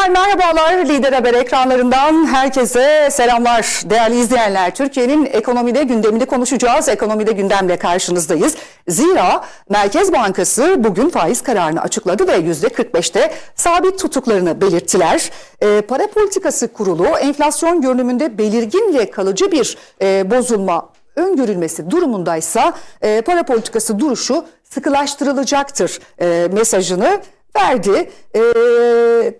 Efendim merhabalar Lider Haber ekranlarından herkese selamlar. Değerli izleyenler Türkiye'nin ekonomide gündemini konuşacağız. Ekonomide gündemle karşınızdayız. Zira Merkez Bankası bugün faiz kararını açıkladı ve %45'te sabit tutuklarını belirttiler. Ee, para politikası kurulu enflasyon görünümünde belirgin ve kalıcı bir e, bozulma öngörülmesi durumundaysa e, para politikası duruşu sıkılaştırılacaktır e, mesajını verdi. E,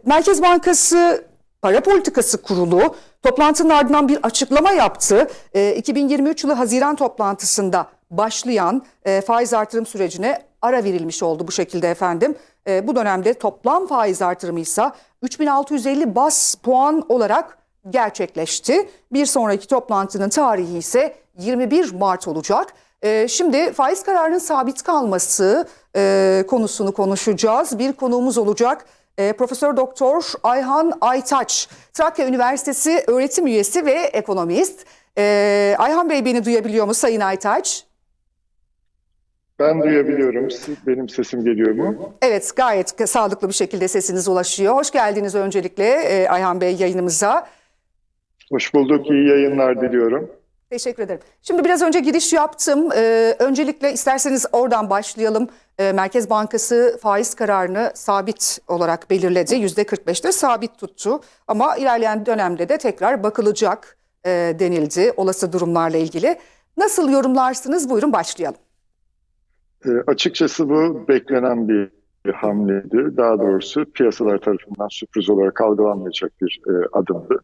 Merkez Bankası Para Politikası Kurulu toplantının ardından bir açıklama yaptı. E, 2023 yılı Haziran toplantısında başlayan e, faiz artırım sürecine ara verilmiş oldu bu şekilde efendim. E, bu dönemde toplam faiz artırımı ise 3650 bas puan olarak gerçekleşti. Bir sonraki toplantının tarihi ise 21 Mart olacak. Ee, şimdi faiz kararının sabit kalması e, konusunu konuşacağız. Bir konuğumuz olacak. E, Profesör Doktor Ayhan Aytaç, Trakya Üniversitesi öğretim üyesi ve ekonomist. E, Ayhan Bey beni duyabiliyor mu Sayın Aytaç? Ben duyabiliyorum. Siz, benim sesim geliyor mu? Evet gayet sağlıklı bir şekilde sesiniz ulaşıyor. Hoş geldiniz öncelikle e, Ayhan Bey yayınımıza. Hoş bulduk. İyi yayınlar diliyorum. Teşekkür ederim. Şimdi biraz önce giriş yaptım. Ee, öncelikle isterseniz oradan başlayalım. Ee, Merkez Bankası faiz kararını sabit olarak belirledi. %45'te sabit tuttu. Ama ilerleyen dönemde de tekrar bakılacak e, denildi olası durumlarla ilgili. Nasıl yorumlarsınız? Buyurun başlayalım. E, açıkçası bu beklenen bir hamleydi. Daha doğrusu piyasalar tarafından sürpriz olarak algılanmayacak bir e, adımdı.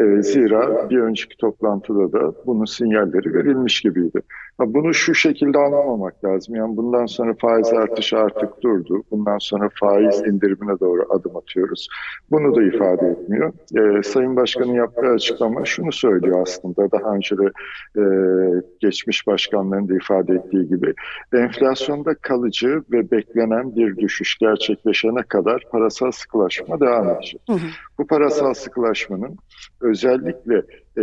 E, zira bir önceki toplantıda da bunun sinyalleri verilmiş gibiydi. Ha, bunu şu şekilde anlamamak lazım. Yani bundan sonra faiz artışı artık durdu. Bundan sonra faiz indirimine doğru adım atıyoruz. Bunu da ifade etmiyor. E, Sayın Başkan'ın yaptığı açıklama şunu söylüyor aslında. Daha önce de e, geçmiş başkanların da ifade ettiği gibi enflasyonda kalıcı ve beklenen bir düşüş gerçekleşene kadar parasal sıkılaşma devam edecek. Hı hı. Bu parasal sıkılaşmanın özellikle e,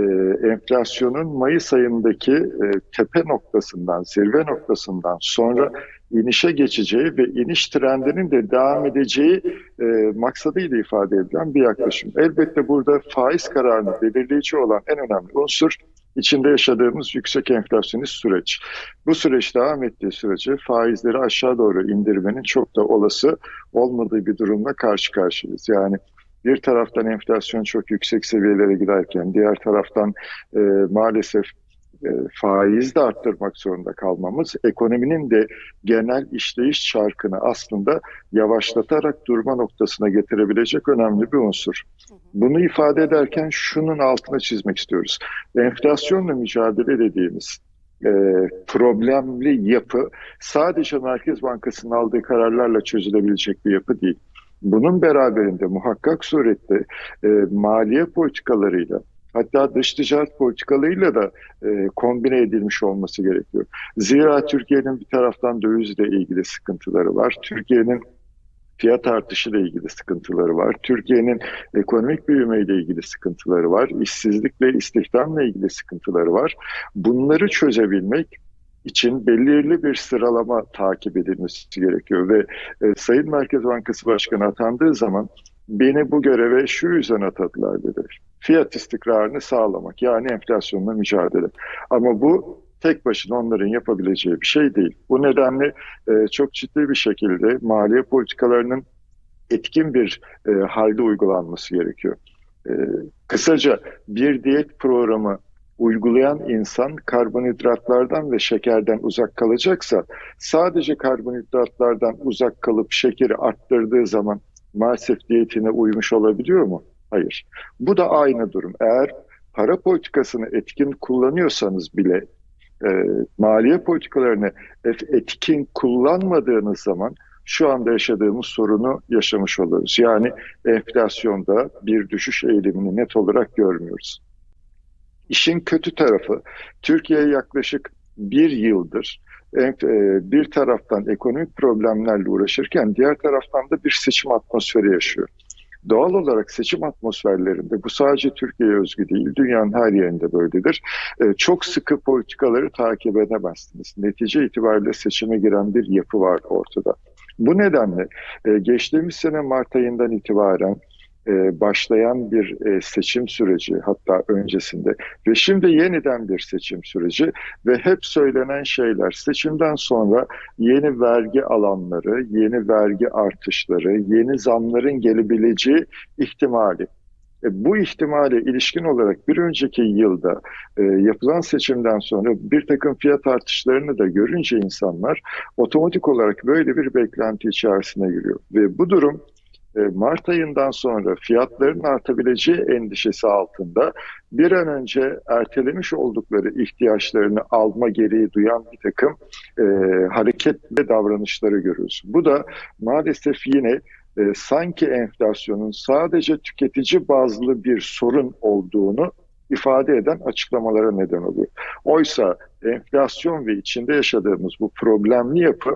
enflasyonun Mayıs ayındaki e, tepe noktasından, zirve noktasından sonra inişe geçeceği ve iniş trendinin de devam edeceği e, maksadıyla ifade edilen bir yaklaşım. Elbette burada faiz kararını belirleyici olan en önemli unsur içinde yaşadığımız yüksek enflasyonist süreç. Bu süreç devam ettiği sürece faizleri aşağı doğru indirmenin çok da olası olmadığı bir durumla karşı karşıyayız. Yani bir taraftan enflasyon çok yüksek seviyelere giderken diğer taraftan e, maalesef e, faiz de arttırmak zorunda kalmamız ekonominin de genel işleyiş çarkını aslında yavaşlatarak durma noktasına getirebilecek önemli bir unsur. Bunu ifade ederken şunun altına çizmek istiyoruz. Enflasyonla mücadele dediğimiz e, problemli yapı sadece Merkez Bankası'nın aldığı kararlarla çözülebilecek bir yapı değil. Bunun beraberinde muhakkak surette e, maliye politikalarıyla hatta dış ticaret politikalarıyla da e, kombine edilmiş olması gerekiyor. Zira Türkiye'nin bir taraftan dövizle ilgili sıkıntıları var. Türkiye'nin fiyat artışıyla ilgili sıkıntıları var. Türkiye'nin ekonomik büyümeyle ilgili sıkıntıları var. İşsizlikle, istihdamla ilgili sıkıntıları var. Bunları çözebilmek için belirli bir sıralama takip edilmesi gerekiyor ve e, Sayın Merkez Bankası Başkanı atandığı zaman beni bu göreve şu yüzden atadılar dedi. Fiyat istikrarını sağlamak yani enflasyonla mücadele. Ama bu tek başına onların yapabileceği bir şey değil. Bu nedenle e, çok ciddi bir şekilde maliye politikalarının etkin bir e, halde uygulanması gerekiyor. E, kısaca bir diyet programı uygulayan insan karbonhidratlardan ve şekerden uzak kalacaksa sadece karbonhidratlardan uzak kalıp şekeri arttırdığı zaman maalesef diyetine uymuş olabiliyor mu? Hayır. Bu da aynı durum. Eğer para politikasını etkin kullanıyorsanız bile e, maliye politikalarını etkin kullanmadığınız zaman şu anda yaşadığımız sorunu yaşamış oluruz. Yani enflasyonda bir düşüş eğilimini net olarak görmüyoruz. İşin kötü tarafı Türkiye yaklaşık bir yıldır e, bir taraftan ekonomik problemlerle uğraşırken diğer taraftan da bir seçim atmosferi yaşıyor. Doğal olarak seçim atmosferlerinde bu sadece Türkiye'ye özgü değil, dünyanın her yerinde böyledir. Ee, çok sıkı politikaları takip edemezsiniz. Netice itibariyle seçime giren bir yapı var ortada. Bu nedenle e, geçtiğimiz sene Mart ayından itibaren e, başlayan bir e, seçim süreci hatta öncesinde ve şimdi yeniden bir seçim süreci ve hep söylenen şeyler seçimden sonra yeni vergi alanları, yeni vergi artışları, yeni zamların gelebileceği ihtimali. E, bu ihtimale ilişkin olarak bir önceki yılda e, yapılan seçimden sonra bir takım fiyat artışlarını da görünce insanlar otomatik olarak böyle bir beklenti içerisine giriyor. Ve bu durum Mart ayından sonra fiyatların artabileceği endişesi altında bir an önce ertelemiş oldukları ihtiyaçlarını alma gereği duyan bir takım e, hareket ve davranışları görüyoruz. Bu da maalesef yine e, sanki enflasyonun sadece tüketici bazlı bir sorun olduğunu ifade eden açıklamalara neden oluyor. Oysa enflasyon ve içinde yaşadığımız bu problemli yapı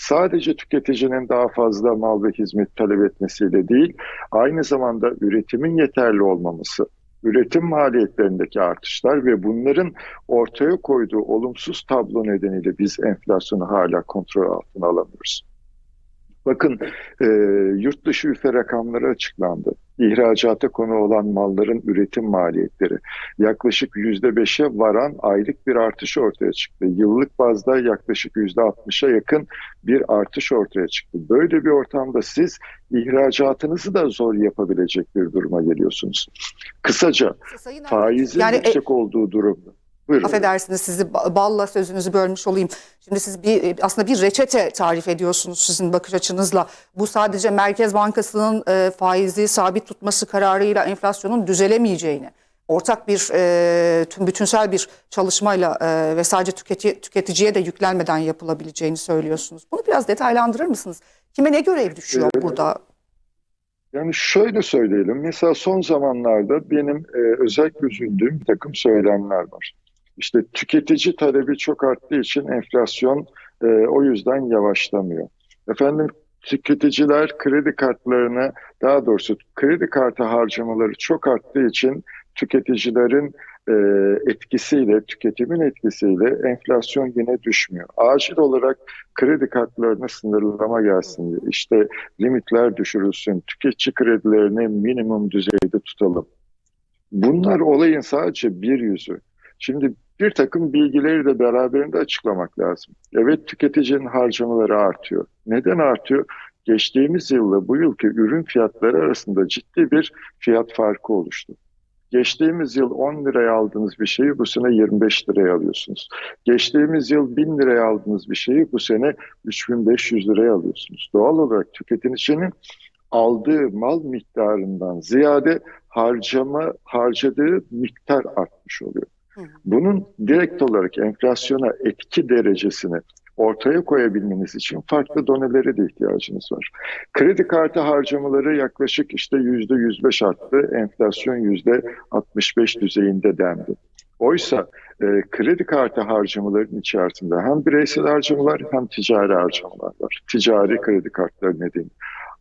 sadece tüketicinin daha fazla mal ve hizmet talep etmesiyle değil, aynı zamanda üretimin yeterli olmaması, üretim maliyetlerindeki artışlar ve bunların ortaya koyduğu olumsuz tablo nedeniyle biz enflasyonu hala kontrol altına alamıyoruz. Bakın e, yurt dışı üfe rakamları açıklandı. İhracata konu olan malların üretim maliyetleri yaklaşık yüzde beşe varan aylık bir artış ortaya çıktı. Yıllık bazda yaklaşık yüzde altmışa yakın bir artış ortaya çıktı. Böyle bir ortamda siz ihracatınızı da zor yapabilecek bir duruma geliyorsunuz. Kısaca faizin Yani, e, yüksek olduğu durumda. Buyurun. Affedersiniz sizi ba- balla sözünüzü bölmüş olayım. Şimdi siz bir e, aslında bir reçete tarif ediyorsunuz sizin bakış açınızla. Bu sadece Merkez Bankası'nın e, faizi sabit tutması kararıyla enflasyonun düzelemeyeceğini, ortak bir e, tüm bütünsel bir çalışmayla e, ve sadece tüketi, tüketiciye de yüklenmeden yapılabileceğini söylüyorsunuz. Bunu biraz detaylandırır mısınız? Kime ne görev düşüyor burada? Yani şöyle söyleyelim. Mesela son zamanlarda benim e, özellikle üzüldüğüm bir takım söylemler var. İşte tüketici talebi çok arttığı için enflasyon e, o yüzden yavaşlamıyor. Efendim tüketiciler kredi kartlarını daha doğrusu kredi kartı harcamaları çok arttığı için tüketicilerin e, etkisiyle, tüketimin etkisiyle enflasyon yine düşmüyor. Acil olarak kredi kartlarına sınırlama gelsin diye. İşte limitler düşürülsün, tüketici kredilerini minimum düzeyde tutalım. Bunlar olayın sadece bir yüzü. Şimdi bir takım bilgileri de beraberinde açıklamak lazım. Evet tüketicinin harcamaları artıyor. Neden artıyor? Geçtiğimiz yılla bu yılki ürün fiyatları arasında ciddi bir fiyat farkı oluştu. Geçtiğimiz yıl 10 liraya aldığınız bir şeyi bu sene 25 liraya alıyorsunuz. Geçtiğimiz yıl 1000 liraya aldığınız bir şeyi bu sene 3500 liraya alıyorsunuz. Doğal olarak tüketicinin aldığı mal miktarından ziyade harcama harcadığı miktar artmış oluyor. Bunun direkt olarak enflasyona etki derecesini ortaya koyabilmeniz için farklı donelere de ihtiyacınız var. Kredi kartı harcamaları yaklaşık işte yüzde 105 arttı, enflasyon yüzde 65 düzeyinde dendi. Oysa e, kredi kartı harcamaların içerisinde hem bireysel harcamalar hem ticari harcamalar var. Ticari kredi kartları nedeni.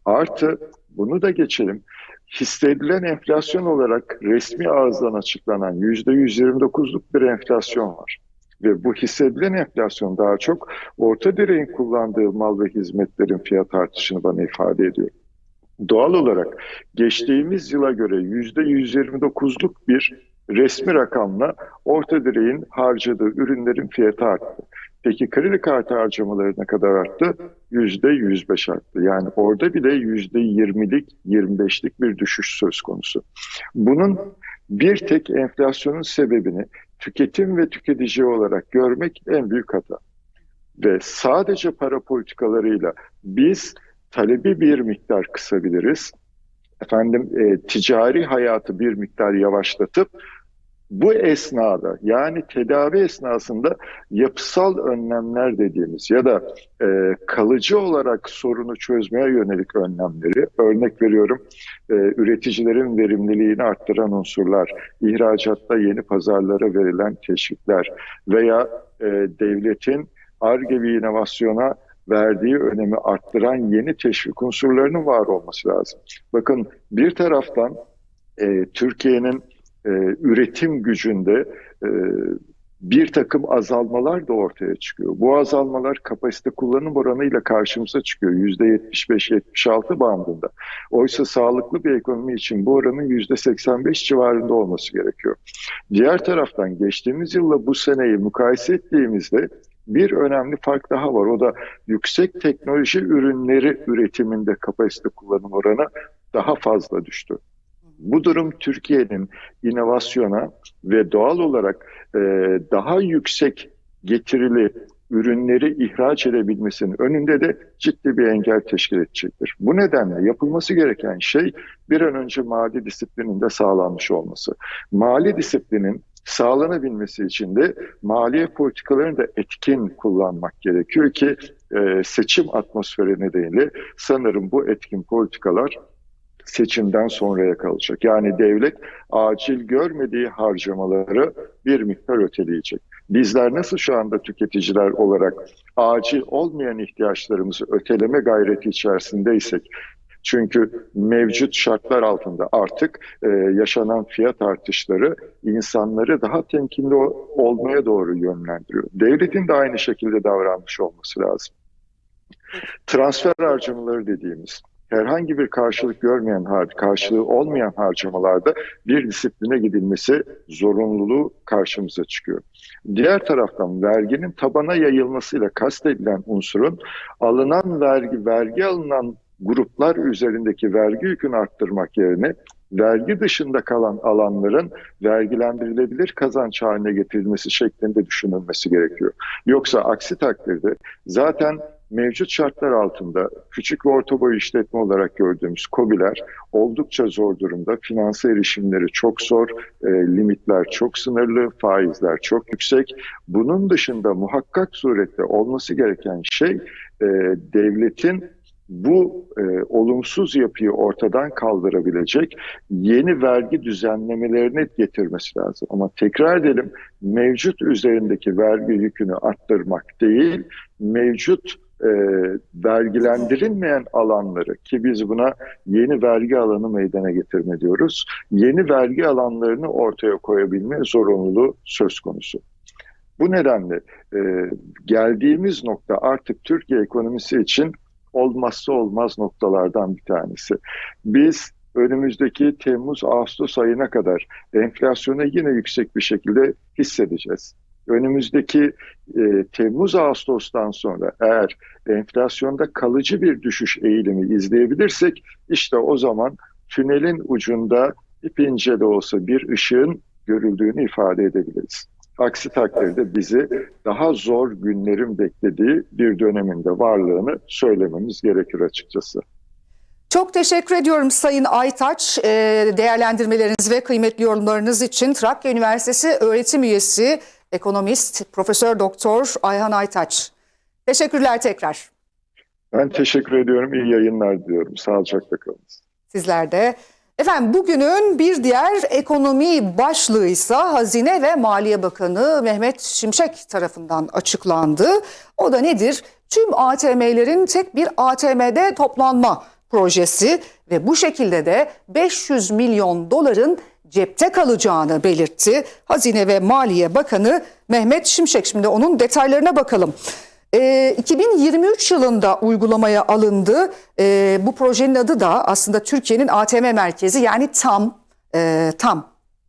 Artı bunu da geçelim hissedilen enflasyon olarak resmi ağızdan açıklanan %129'luk bir enflasyon var. Ve bu hissedilen enflasyon daha çok orta direğin kullandığı mal ve hizmetlerin fiyat artışını bana ifade ediyor. Doğal olarak geçtiğimiz yıla göre %129'luk bir resmi rakamla orta direğin harcadığı ürünlerin fiyatı arttı. Peki kredi kartı harcamaları ne kadar arttı? Yüzde 105 arttı. Yani orada bile yüzde 20'lik, 25'lik bir düşüş söz konusu. Bunun bir tek enflasyonun sebebini tüketim ve tüketici olarak görmek en büyük hata. Ve sadece para politikalarıyla biz talebi bir miktar kısabiliriz. Efendim e, ticari hayatı bir miktar yavaşlatıp bu esnada yani tedavi esnasında yapısal önlemler dediğimiz ya da e, kalıcı olarak sorunu çözmeye yönelik önlemleri örnek veriyorum e, üreticilerin verimliliğini arttıran unsurlar, ihracatta yeni pazarlara verilen teşvikler veya e, devletin ARGE inovasyona verdiği önemi arttıran yeni teşvik unsurlarının var olması lazım. Bakın bir taraftan e, Türkiye'nin e, üretim gücünde e, bir takım azalmalar da ortaya çıkıyor. Bu azalmalar kapasite kullanım oranıyla karşımıza çıkıyor. %75-76 bandında. Oysa sağlıklı bir ekonomi için bu oranın %85 civarında olması gerekiyor. Diğer taraftan geçtiğimiz yılla bu seneyi mukayese ettiğimizde bir önemli fark daha var. O da yüksek teknoloji ürünleri üretiminde kapasite kullanım oranı daha fazla düştü. Bu durum Türkiye'nin inovasyona ve doğal olarak e, daha yüksek getirili ürünleri ihraç edebilmesinin önünde de ciddi bir engel teşkil edecektir. Bu nedenle yapılması gereken şey bir an önce mali disiplinin de sağlanmış olması. Mali disiplinin sağlanabilmesi için de maliye politikalarını da etkin kullanmak gerekiyor ki e, seçim atmosferi nedeniyle sanırım bu etkin politikalar seçimden sonraya kalacak. Yani devlet acil görmediği harcamaları bir miktar öteleyecek. Bizler nasıl şu anda tüketiciler olarak acil olmayan ihtiyaçlarımızı öteleme gayreti içerisindeysek çünkü mevcut şartlar altında artık e, yaşanan fiyat artışları insanları daha temkinli olmaya doğru yönlendiriyor. Devletin de aynı şekilde davranmış olması lazım. Transfer harcamaları dediğimiz herhangi bir karşılık görmeyen, karşılığı olmayan harcamalarda bir disipline gidilmesi zorunluluğu karşımıza çıkıyor. Diğer taraftan verginin tabana yayılmasıyla kastedilen unsurun alınan vergi, vergi alınan gruplar üzerindeki vergi yükünü arttırmak yerine vergi dışında kalan alanların vergilendirilebilir kazanç haline getirilmesi şeklinde düşünülmesi gerekiyor. Yoksa aksi takdirde zaten mevcut şartlar altında küçük ve orta boy işletme olarak gördüğümüz KOBİ'ler oldukça zor durumda. Finanse erişimleri çok zor, e, limitler çok sınırlı, faizler çok yüksek. Bunun dışında muhakkak surette olması gereken şey e, devletin bu e, olumsuz yapıyı ortadan kaldırabilecek yeni vergi düzenlemelerini getirmesi lazım. Ama tekrar edelim mevcut üzerindeki vergi yükünü arttırmak değil, mevcut e, vergilendirilmeyen alanları ki biz buna yeni vergi alanı meydana getirme diyoruz. Yeni vergi alanlarını ortaya koyabilme zorunluluğu söz konusu. Bu nedenle e, geldiğimiz nokta artık Türkiye ekonomisi için olmazsa olmaz noktalardan bir tanesi. Biz önümüzdeki Temmuz-Ağustos ayına kadar enflasyonu yine yüksek bir şekilde hissedeceğiz. Önümüzdeki e, Temmuz-Ağustos'tan sonra eğer enflasyonda kalıcı bir düşüş eğilimi izleyebilirsek işte o zaman tünelin ucunda ipince de olsa bir ışığın görüldüğünü ifade edebiliriz. Aksi takdirde bizi daha zor günlerin beklediği bir döneminde varlığını söylememiz gerekir açıkçası. Çok teşekkür ediyorum Sayın Aytaç e, değerlendirmeleriniz ve kıymetli yorumlarınız için. Trakya Üniversitesi öğretim üyesi ekonomist Profesör Doktor Ayhan Aytaç. Teşekkürler tekrar. Ben teşekkür ediyorum. İyi yayınlar diliyorum. Sağlıcakla kalınız. Sizler de. Efendim bugünün bir diğer ekonomi başlığı ise Hazine ve Maliye Bakanı Mehmet Şimşek tarafından açıklandı. O da nedir? Tüm ATM'lerin tek bir ATM'de toplanma projesi ve bu şekilde de 500 milyon doların cepte kalacağını belirtti. Hazine ve Maliye Bakanı Mehmet Şimşek. Şimdi onun detaylarına bakalım. E, 2023 yılında uygulamaya alındı. E, bu projenin adı da aslında Türkiye'nin ATM merkezi yani TAM e, TAM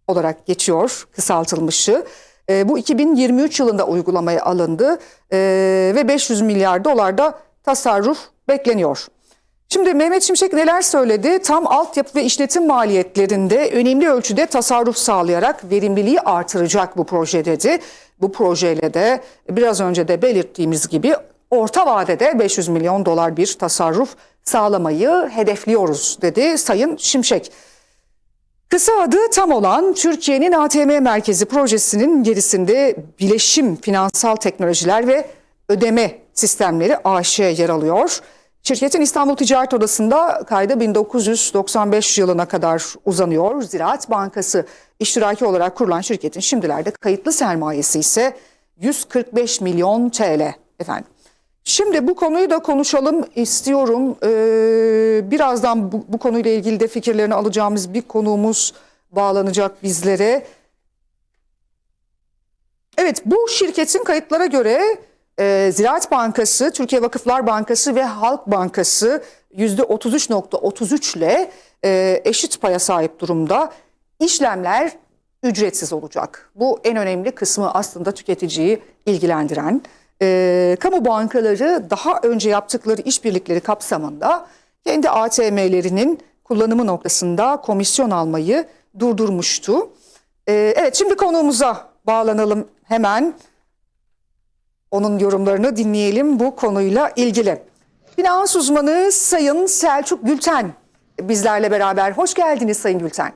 olarak geçiyor kısaltılmışı. E, bu 2023 yılında uygulamaya alındı e, ve 500 milyar dolar da tasarruf bekleniyor. Şimdi Mehmet Şimşek neler söyledi? Tam altyapı ve işletim maliyetlerinde önemli ölçüde tasarruf sağlayarak verimliliği artıracak bu proje dedi. Bu projeyle de biraz önce de belirttiğimiz gibi orta vadede 500 milyon dolar bir tasarruf sağlamayı hedefliyoruz dedi Sayın Şimşek. Kısa adı tam olan Türkiye'nin ATM Merkezi projesinin gerisinde bileşim finansal teknolojiler ve ödeme sistemleri AŞ yer alıyor. Şirketin İstanbul Ticaret Odası'nda kaydı 1995 yılına kadar uzanıyor. Ziraat Bankası iştiraki olarak kurulan şirketin şimdilerde kayıtlı sermayesi ise 145 milyon TL efendim. Şimdi bu konuyu da konuşalım istiyorum. Ee, birazdan bu, bu konuyla ilgili de fikirlerini alacağımız bir konuğumuz bağlanacak bizlere. Evet bu şirketin kayıtlara göre e, Ziraat Bankası, Türkiye Vakıflar Bankası ve Halk Bankası %33.33 ile e, eşit paya sahip durumda. İşlemler ücretsiz olacak. Bu en önemli kısmı aslında tüketiciyi ilgilendiren. E, kamu bankaları daha önce yaptıkları işbirlikleri kapsamında kendi ATM'lerinin kullanımı noktasında komisyon almayı durdurmuştu. E, evet şimdi konuğumuza bağlanalım hemen. Onun yorumlarını dinleyelim bu konuyla ilgili. Finans uzmanı Sayın Selçuk Gülten bizlerle beraber. Hoş geldiniz Sayın Gülten.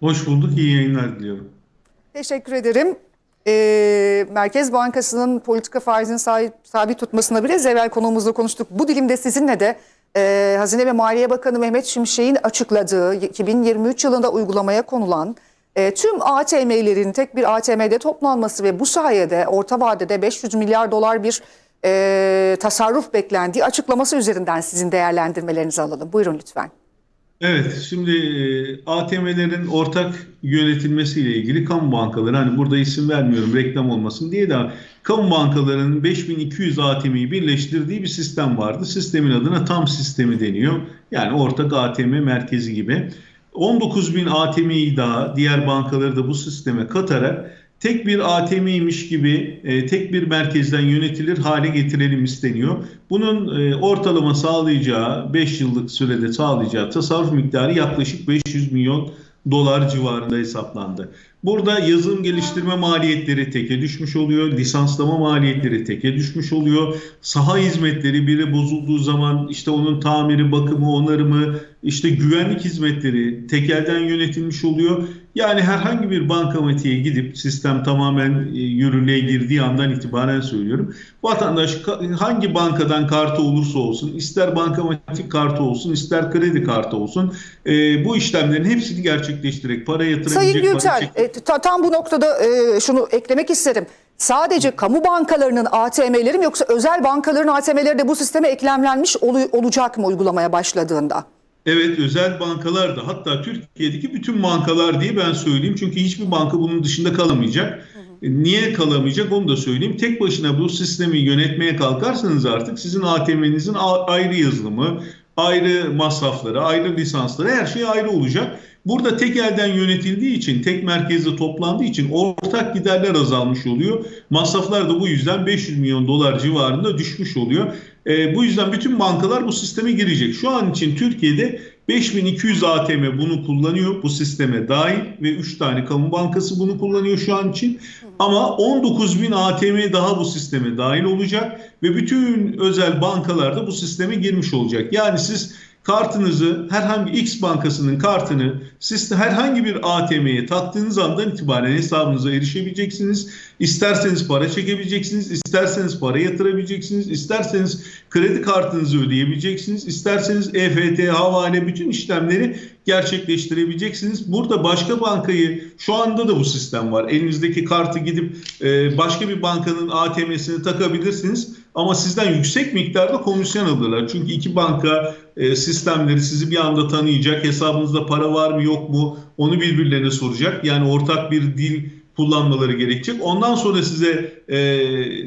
Hoş bulduk, iyi yayınlar diliyorum. Teşekkür ederim. Ee, Merkez Bankası'nın politika faizini sahip, sabit tutmasına bile evvel konuğumuzla konuştuk. Bu dilimde sizinle de e, Hazine ve Maliye Bakanı Mehmet Şimşek'in açıkladığı 2023 yılında uygulamaya konulan e, tüm ATM'lerin tek bir ATM'de toplanması ve bu sayede orta vadede 500 milyar dolar bir e, tasarruf beklendiği açıklaması üzerinden sizin değerlendirmelerinizi alalım. Buyurun lütfen. Evet, şimdi e, ATM'lerin ortak yönetilmesiyle ilgili kamu bankaları, hani burada isim vermiyorum reklam olmasın diye de kamu bankalarının 5200 ATM'yi birleştirdiği bir sistem vardı. Sistemin adına tam sistemi deniyor. Yani ortak ATM merkezi gibi. 19.000 ATM'yi daha diğer bankaları da bu sisteme katarak tek bir ATM'ymiş gibi e, tek bir merkezden yönetilir hale getirelim isteniyor. Bunun e, ortalama sağlayacağı 5 yıllık sürede sağlayacağı tasarruf miktarı yaklaşık 500 milyon dolar civarında hesaplandı. Burada yazılım geliştirme maliyetleri teke düşmüş oluyor, lisanslama maliyetleri teke düşmüş oluyor. Saha hizmetleri biri bozulduğu zaman işte onun tamiri, bakımı, onarımı, işte güvenlik hizmetleri tekelden yönetilmiş oluyor. Yani herhangi bir bankamatiğe gidip sistem tamamen e, yürürlüğe girdiği andan itibaren söylüyorum. Vatandaş hangi bankadan kartı olursa olsun, ister bankamatik kartı olsun, ister kredi kartı olsun e, bu işlemlerin hepsini gerçekleştirerek para yatırabilecek, Sayın para Gülten, çek- e, ta- tam bu noktada e, şunu eklemek isterim. Sadece kamu bankalarının ATM'leri mi yoksa özel bankaların ATM'leri de bu sisteme eklemlenmiş olacak mı uygulamaya başladığında? Evet özel bankalar da hatta Türkiye'deki bütün bankalar diye ben söyleyeyim. Çünkü hiçbir banka bunun dışında kalamayacak. Niye kalamayacak onu da söyleyeyim. Tek başına bu sistemi yönetmeye kalkarsanız artık sizin ATM'nizin ayrı yazılımı, ayrı masrafları, ayrı lisansları her şey ayrı olacak. Burada tek elden yönetildiği için, tek merkezde toplandığı için ortak giderler azalmış oluyor. Masraflar da bu yüzden 500 milyon dolar civarında düşmüş oluyor. E, bu yüzden bütün bankalar bu sisteme girecek. Şu an için Türkiye'de 5200 ATM bunu kullanıyor. Bu sisteme dahil ve 3 tane kamu bankası bunu kullanıyor şu an için. Ama 19000 ATM daha bu sisteme dahil olacak ve bütün özel bankalar da bu sisteme girmiş olacak. Yani siz kartınızı herhangi X bankasının kartını siz herhangi bir ATM'ye taktığınız andan itibaren hesabınıza erişebileceksiniz. İsterseniz para çekebileceksiniz, isterseniz para yatırabileceksiniz, isterseniz kredi kartınızı ödeyebileceksiniz, isterseniz EFT, havale bütün işlemleri gerçekleştirebileceksiniz. Burada başka bankayı şu anda da bu sistem var. Elinizdeki kartı gidip e, başka bir bankanın ATM'sine takabilirsiniz ama sizden yüksek miktarda komisyon alırlar. Çünkü iki banka e, sistemleri sizi bir anda tanıyacak. Hesabınızda para var mı yok mu onu birbirlerine soracak. Yani ortak bir dil kullanmaları gerekecek. Ondan sonra size e,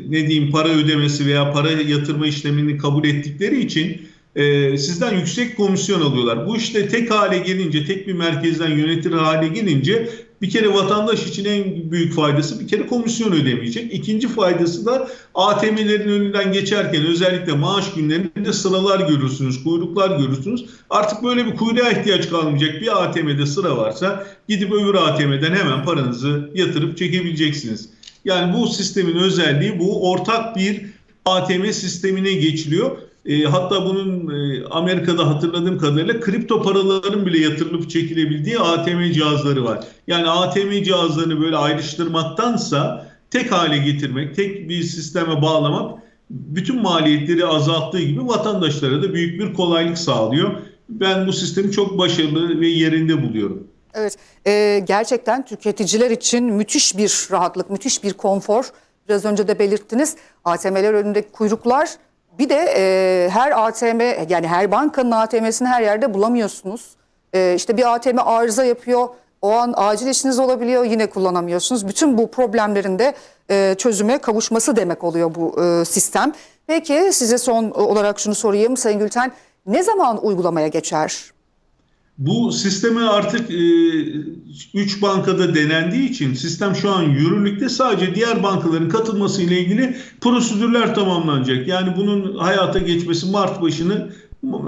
ne diyeyim para ödemesi veya para yatırma işlemini kabul ettikleri için e, sizden yüksek komisyon alıyorlar. Bu işte tek hale gelince, tek bir merkezden yönetir hale gelince bir kere vatandaş için en büyük faydası bir kere komisyon ödemeyecek. İkinci faydası da ATM'lerin önünden geçerken özellikle maaş günlerinde sıralar görürsünüz, kuyruklar görürsünüz. Artık böyle bir kuyruğa ihtiyaç kalmayacak. Bir ATM'de sıra varsa gidip öbür ATM'den hemen paranızı yatırıp çekebileceksiniz. Yani bu sistemin özelliği bu ortak bir ATM sistemine geçiliyor. E, hatta bunun e, Amerika'da hatırladığım kadarıyla kripto paraların bile yatırılıp çekilebildiği ATM cihazları var. Yani ATM cihazlarını böyle ayrıştırmaktansa tek hale getirmek, tek bir sisteme bağlamak bütün maliyetleri azalttığı gibi vatandaşlara da büyük bir kolaylık sağlıyor. Ben bu sistemi çok başarılı ve yerinde buluyorum. Evet, e, gerçekten tüketiciler için müthiş bir rahatlık, müthiş bir konfor. Biraz önce de belirttiniz ATM'ler önündeki kuyruklar. Bir de e, her ATM yani her bankanın ATM'sini her yerde bulamıyorsunuz. E, işte bir ATM arıza yapıyor. O an acil işiniz olabiliyor yine kullanamıyorsunuz. Bütün bu problemlerin de e, çözüme kavuşması demek oluyor bu e, sistem. Peki size son olarak şunu sorayım Sayın Gülten. Ne zaman uygulamaya geçer? Bu sisteme artık 3 bankada denendiği için sistem şu an yürürlükte sadece diğer bankaların katılması ile ilgili prosedürler tamamlanacak. Yani bunun hayata geçmesi Mart başını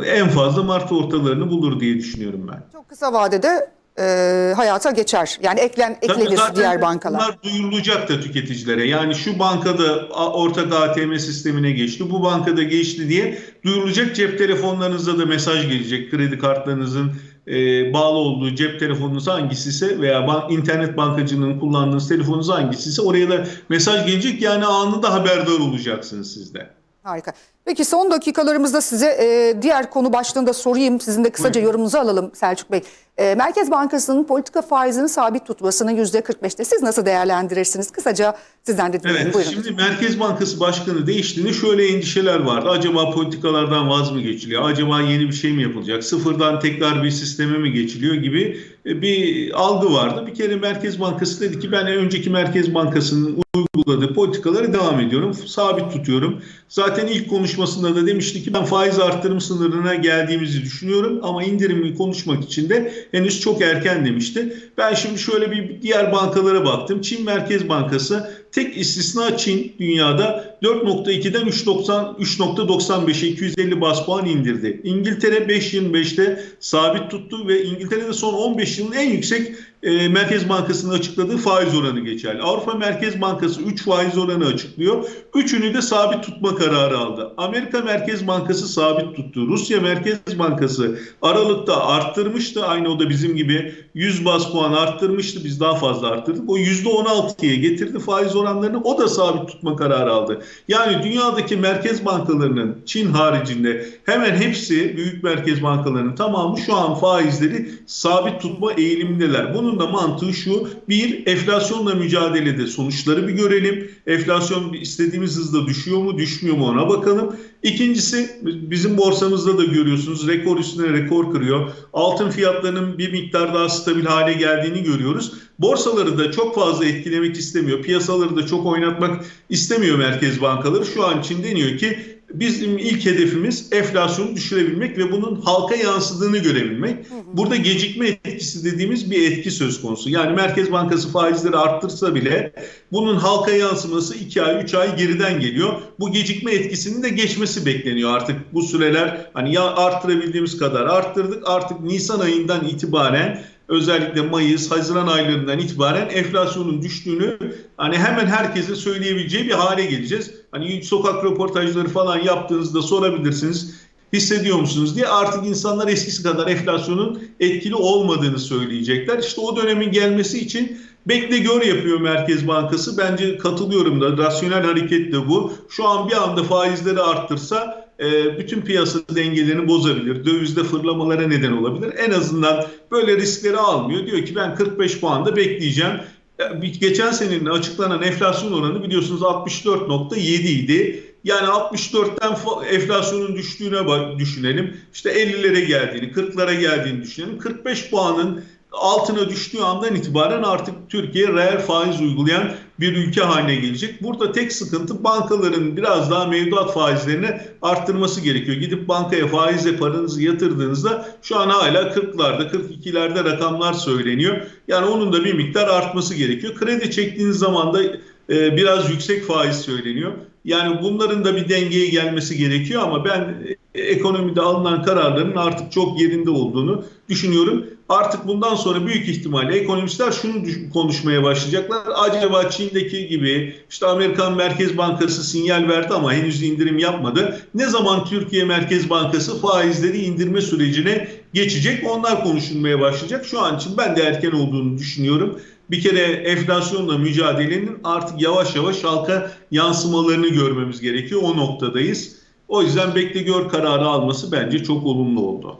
en fazla Mart ortalarını bulur diye düşünüyorum ben. Çok kısa vadede e, hayata geçer. Yani eklen, Tabii eklenir zaten diğer bankalar. Bunlar duyurulacak da tüketicilere. Yani şu bankada ortak ATM sistemine geçti, bu bankada geçti diye duyurulacak. Cep telefonlarınıza da mesaj gelecek. Kredi kartlarınızın e, bağlı olduğu cep telefonunuz hangisiyse veya ban- internet bankacının kullandığınız telefonunuz hangisiyse oraya da mesaj gelecek. Yani anında haberdar olacaksınız siz de. Harika. Peki son dakikalarımızda size e, diğer konu başlığında sorayım. Sizin de kısaca Buyurun. yorumunuzu alalım Selçuk Bey. E, Merkez Bankası'nın politika faizini sabit tutmasını %45'te siz nasıl değerlendirirsiniz? Kısaca sizden de dinleyelim. Evet, Buyurun. şimdi Merkez Bankası Başkanı değiştiğinde şöyle endişeler vardı. Acaba politikalardan vaz mı geçiliyor? Acaba yeni bir şey mi yapılacak? Sıfırdan tekrar bir sisteme mi geçiliyor gibi bir algı vardı. Bir kere Merkez Bankası dedi ki ben önceki Merkez Bankası'nın uyguladığı politikaları devam ediyorum. Sabit tutuyorum. Zaten ilk konuşmasında da demişti ki ben faiz artırım sınırına geldiğimizi düşünüyorum ama indirimi konuşmak için de henüz çok erken demişti. Ben şimdi şöyle bir diğer bankalara baktım. Çin Merkez Bankası tek istisna Çin dünyada 4.2'den 3.90 3.95'e 250 bas puan indirdi. İngiltere 5.25'te sabit tuttu ve İngiltere'de son 15 yılın en yüksek e, Merkez Bankası'nın açıkladığı faiz oranı geçerli. Avrupa Merkez Bankası 3 faiz oranı açıklıyor. Üçünü de sabit tutma kararı aldı. Amerika Merkez Bankası sabit tuttu. Rusya Merkez Bankası Aralık'ta arttırmıştı. Aynı o da bizim gibi 100 bas puan arttırmıştı. Biz daha fazla arttırdık. O %16'ya getirdi faiz oranlarını. O da sabit tutma kararı aldı. Yani dünyadaki merkez bankalarının Çin haricinde hemen hepsi büyük merkez bankalarının tamamı şu an faizleri sabit tutma eğilimindeler. Bunun da mantığı şu. Bir, enflasyonla mücadelede sonuçları bir görelim. Enflasyon istediğimiz hızda düşüyor mu, düşmüyor mu ona bakalım. İkincisi bizim borsamızda da görüyorsunuz rekor üstüne rekor kırıyor. Altın fiyatlarının bir miktar daha stabil hale geldiğini görüyoruz. Borsaları da çok fazla etkilemek istemiyor. Piyasaları da çok oynatmak istemiyor merkez bankaları. Şu an için deniyor ki bizim ilk hedefimiz enflasyonu düşürebilmek ve bunun halka yansıdığını görebilmek. Burada gecikme etkisi dediğimiz bir etki söz konusu. Yani Merkez Bankası faizleri arttırsa bile bunun halka yansıması 2 ay 3 ay geriden geliyor. Bu gecikme etkisinin de geçmesi bekleniyor artık bu süreler. Hani ya arttırabildiğimiz kadar arttırdık artık Nisan ayından itibaren özellikle Mayıs, Haziran aylarından itibaren enflasyonun düştüğünü hani hemen herkesin söyleyebileceği bir hale geleceğiz. Hani sokak röportajları falan yaptığınızda sorabilirsiniz hissediyor musunuz diye artık insanlar eskisi kadar enflasyonun etkili olmadığını söyleyecekler. İşte o dönemin gelmesi için bekle gör yapıyor Merkez Bankası. Bence katılıyorum da rasyonel hareket de bu. Şu an bir anda faizleri arttırsa e, bütün piyasa dengelerini bozabilir. Dövizde fırlamalara neden olabilir. En azından böyle riskleri almıyor. Diyor ki ben 45 puanda bekleyeceğim. E, Geçen senenin açıklanan enflasyon oranı biliyorsunuz 64.7 idi. Yani 64'ten enflasyonun düştüğüne bak düşünelim. İşte 50'lere geldiğini, 40'lara geldiğini düşünelim. 45 puanın altına düştüğü andan itibaren artık Türkiye reel faiz uygulayan bir ülke haline gelecek. Burada tek sıkıntı bankaların biraz daha mevduat faizlerini arttırması gerekiyor. Gidip bankaya faizle paranızı yatırdığınızda şu an hala 40'larda 42'lerde rakamlar söyleniyor. Yani onun da bir miktar artması gerekiyor. Kredi çektiğiniz zaman da e, biraz yüksek faiz söyleniyor. Yani bunların da bir dengeye gelmesi gerekiyor ama ben ekonomide alınan kararların artık çok yerinde olduğunu düşünüyorum. Artık bundan sonra büyük ihtimalle ekonomistler şunu konuşmaya başlayacaklar. Acaba Çin'deki gibi işte Amerikan Merkez Bankası sinyal verdi ama henüz indirim yapmadı. Ne zaman Türkiye Merkez Bankası faizleri indirme sürecine geçecek? Onlar konuşulmaya başlayacak. Şu an için ben de erken olduğunu düşünüyorum. Bir kere enflasyonla mücadelenin artık yavaş yavaş halka yansımalarını görmemiz gerekiyor. O noktadayız. O yüzden bekle gör kararı alması bence çok olumlu oldu.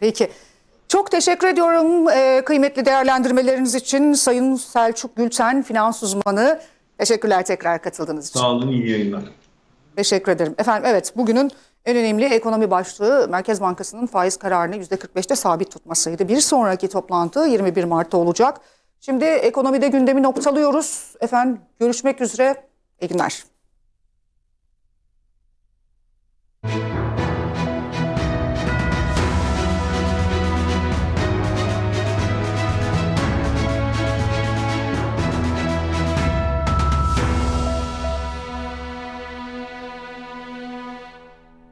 Peki. Çok teşekkür ediyorum e, kıymetli değerlendirmeleriniz için Sayın Selçuk Gülten, finans uzmanı. Teşekkürler tekrar katıldığınız için. Sağ olun, iyi yayınlar. Teşekkür ederim. Efendim evet bugünün En önemli ekonomi başlığı Merkez Bankası'nın faiz kararını %45'te sabit tutmasıydı. Bir sonraki toplantı 21 Mart'ta olacak. Şimdi ekonomide gündemi noktalıyoruz. Efendim görüşmek üzere. İyi günler. Thank you.